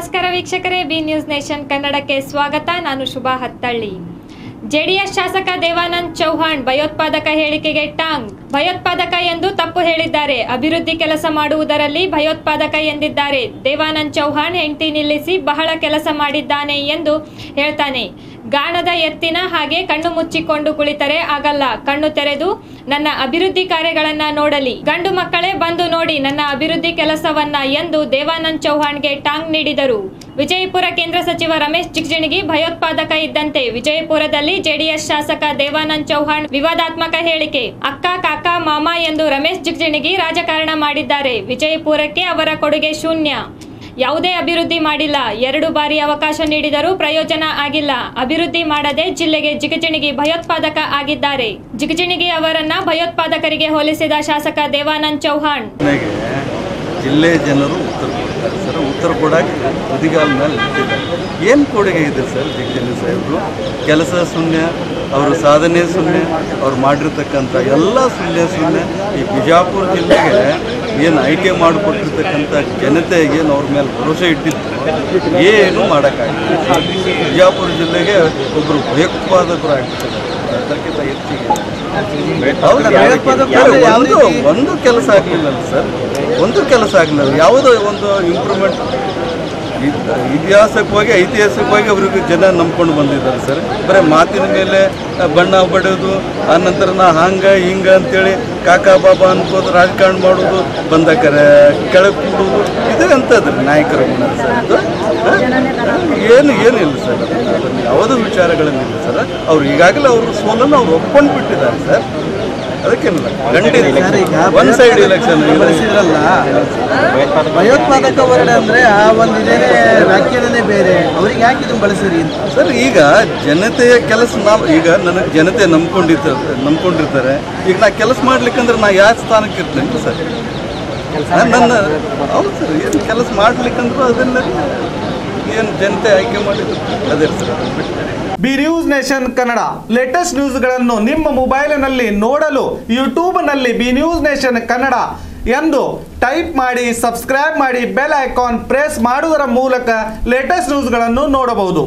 ನಮಸ್ಕಾರ ವೀಕ್ಷಕರೇ, B news nation ಕನ್ನಡಕ್ಕೆ ಸ್ವಾಗತ. ನಾನು ಶುಭಾ ಹತ್ತಳ್ಳಿ. ಜೆಡಿಎಸ್ ಶಾಸಕ ದೇವಾನಂದ್ ಚೌಹಾಣ್ ಭಯೋತ್ಪಾದಕ ಹೇಳಿಕೆಗೆ ಟಾಂಗ್. ಭಯೋತ್ಪಾದಕ ಎಂದು ತಪ್ಪು ಹೇಳಿದ್ದಾರೆ. ಅಭಿವೃದ್ಧಿ ಕೆಲಸ ಮಾಡುವುದರಲ್ಲಿ ಭಯೋತ್ಪಾದಕ ಎಂದಿದ್ದಾರೆ. ದೇವಾನಂದ್ ಚೌಹಾಣ್ ಹೆಂಡತಿ ನಿಲ್ಲಿಸಿ ಬಹಳ ಕೆಲಸ ಮಾಡಿದ್ದಾನೆ ಎಂದು ಹೇಳ್ತಾನೆ. ಗಾಣದ ಎತ್ತಿನ ಹಾಗೆ ಕಣ್ಣು ಮುಚ್ಚಿಕೊಂಡು ಕುಳಿತರೆ ಆಗಲ್ಲ. ಕಣ್ಣು ತೆರೆದು ನನ್ನ ಅಭಿವೃದ್ಧಿ ಕಾರ್ಯಗಳನ್ನ ನೋಡಲಿ. ಗಂಡು ಮಕ್ಕಳೇ ಬಂದು ನೋಡಿ ನನ್ನ ಅಭಿವೃದ್ಧಿ ಕೆಲಸವನ್ನ ಎಂದು ದೇವಾನಂದ್ ಚೌಹಾಣ್ಗೆ ಟಾಂಗ್ ನೀಡಿದರು. ವಿಜಯಪುರ ಕೇಂದ್ರ ಸಚಿವ ರಮೇಶ್ ಜಿಗಜಿಣಗಿ ಭಯೋತ್ಪಾದಕ ಇದ್ದಂತೆ ವಿಜಯಪುರದಲ್ಲಿ ಜೆಡಿಎಸ್ ಶಾಸಕ ದೇವಾನಂದ್ ಚೌಹಾಣ್ ವಿವಾದಾತ್ಮಕ ಹೇಳಿಕೆ. ಅಕ್ಕ, ಕಾಕ, ಮಾಮ ಎಂದು ರಮೇಶ್ ಜಿಗಜಿಣಗಿ ರಾಜಕಾರಣ ಮಾಡಿದ್ದಾರೆ. ವಿಜಯಪುರಕ್ಕೆ ಅವರ ಕೊಡುಗೆ ಶೂನ್ಯ. ಯಾವುದೇ ಅಭಿವೃದ್ಧಿ ಮಾಡಿಲ್ಲ. ಎರಡು ಬಾರಿ ಅವಕಾಶ ನೀಡಿದರೂ ಪ್ರಯೋಜನ ಆಗಿಲ್ಲ. ಅಭಿವೃದ್ಧಿ ಮಾಡದೆ ಜಿಲ್ಲೆಗೆ ಜಿಗಜಿಣಿಗಿ ಭಯೋತ್ಪಾದಕ ಆಗಿದ್ದಾರೆ. ಜಿಗಜಿಣಗಿ ಅವರನ್ನ ಭಯೋತ್ಪಾದಕರಿಗೆ ಹೋಲಿಸಿದ ಶಾಸಕ ದೇವಾನಂದ್ ಚೌಹಾಣ್. ಜಿಲ್ಲೆ ಜನರು ಉತ್ತರ ಸರ್. ಉತ್ತರ ಕೊಡಕ್ಕೆ ಬದಿಗಾಲ ಏನು ಕೊಡುಗೆ ಇದೆ ಸರ್ ಜಗಜೀವನ ಸಾಹೇಬರು? ಕೆಲಸ ಶೂನ್ಯ, ಅವರು ಸಾಧನೆ ಶೂನ್ಯ, ಅವ್ರು ಮಾಡಿರ್ತಕ್ಕಂಥ ಎಲ್ಲ ಶೂನ್ಯ ಶೂನ್ಯ ಈ ಬಿಜಾಪುರ ಜಿಲ್ಲೆಗೆ ಏನು ಆಯ್ಕೆ ಮಾಡಿಕೊಟ್ಟಿರ್ತಕ್ಕಂಥ ಜನತೆ ಏನು ಅವ್ರ ಮೇಲೆ ಭರವಸೆ ಇಟ್ಟಿದ್ರು ಏನು ಮಾಡೋಕ್ಕಾಗಿಲ್ಲ. ಬಿಜಾಪುರ ಜಿಲ್ಲೆಗೆ ಒಬ್ಬರು ಭಯೋತ್ಪಾದಕರು ಆಗ್ತಿದ್ದಾರೆ ಅದಕ್ಕಿಂತ ಹೆಚ್ಚಿಗೆ. ಒಂದು ಕೆಲಸ ಆಗಲಿಲ್ಲ ಸರ್. ಒಂದು ಕೆಲಸ ಆಗಲಿಲ್ಲ. ಯಾವುದೋ ಒಂದು ಇಂಪ್ರೂವ್ಮೆಂಟ್ ಇತಿಹಾಸಕವಾಗಿ ಐತಿಹಾಸಿಕವಾಗಿ ಅವ್ರಿಗೆ ಜನ ನಂಬ್ಕೊಂಡು ಬಂದಿದ್ದಾರೆ ಸರ್. ಬರೀ ಮಾತಿನ ಮೇಲೆ ಬಣ್ಣ ಬಡಿಯೋದು, ಆ ನಂತರ ನಾ ಹಂಗ, ಹಿಂಗ ಅಂತೇಳಿ ಕಾಕಾ, ಬಾಬಾ ಅನ್ಕೋದು, ರಾಜಕಾರಣ ಮಾಡೋದು, ಬಂದ ಕರೆ, ಕೆಳಗೆ ಕೂಡೋದು, ಇದು ಎಂಥದ್ದು ನಾಯಕರ ಗುಣ ಸರ್. ಇದು ಏನು, ಏನಿಲ್ಲ ಸರ್. ಯಾವುದೋ ವಿಚಾರಗಳನ್ನಿಲ್ಲ ಸರ್. ಅವ್ರು ಈಗಾಗಲೇ ಅವ್ರ ಸೋಲನ್ನು ಅವ್ರು ಒಪ್ಕೊಂಡು ಬಿಟ್ಟಿದ್ದಾರೆ ಸರ್. ಅದಕ್ಕೇನಿಲ್ಲ? ಖಂಡಿತ. ಒನ್ ಸೈಡ್ ಎಲೆಕ್ಷನ್ ಬಳಸಿದ್ರಲ್ಲ ಭಯೋತ್ಪಾದಕ. ವರ್ಣ ಅಂದ್ರೆ ಆ ಒಂದು ಇದೇನೆ ವ್ಯಾಖ್ಯಾನನೇ ಬೇರೆ. ಅವ್ರಿಗೆ ಯಾಕೆ ಇದನ್ನ ಬಳಸಿರಿ ಸರ್ ಈಗ ಜನತೆಯ ಕೆಲಸ ನಾವು ಈಗ ನನಗೆ ಜನತೆ ನಂಬ್ಕೊಂಡಿರ್ತಾರೆ ನಂಬ್ಕೊಂಡಿರ್ತಾರೆ. ಈಗ ನಾ ಕೆಲಸ ಮಾಡ್ಲಿಕ್ಕಂದ್ರೆ ನಾ ಯಾವ ಸ್ಥಾನಕ್ಕೆ ಇರ್ತೇನೆ ಸರ್ ನಾನ್ ನನ್ನ ಹೌದು ಸರ್ ಏನು ಕೆಲಸ ಮಾಡ್ಲಿಕ್ಕಂದ್ರೂ ಅದೆಲ್ಲ ಏನು ಜನತೆ ಆಯ್ಕೆ ಮಾಡಿದ್ರು B news nation Kannada latest ನ್ಯೂಸ್ಗಳನ್ನು ನಿಮ್ಮ ಮೊಬೈಲಿನಲ್ಲಿ ನೋಡಲು ಯೂಟ್ಯೂಬ್ನಲ್ಲಿ ಬಿ ನ್ಯೂಸ್ ನೇಷನ್ ಕನ್ನಡ ಎಂದು ಟೈಪ್ ಮಾಡಿ ಸಬ್ಸ್ಕ್ರೈಬ್ ಮಾಡಿ ಬೆಲ್ ಐಕಾನ್ ಪ್ರೆಸ್ ಮಾಡುವುದರ ಮೂಲಕ ಲೇಟೆಸ್ಟ್ ನ್ಯೂಸ್ಗಳನ್ನು ನೋಡಬಹುದು.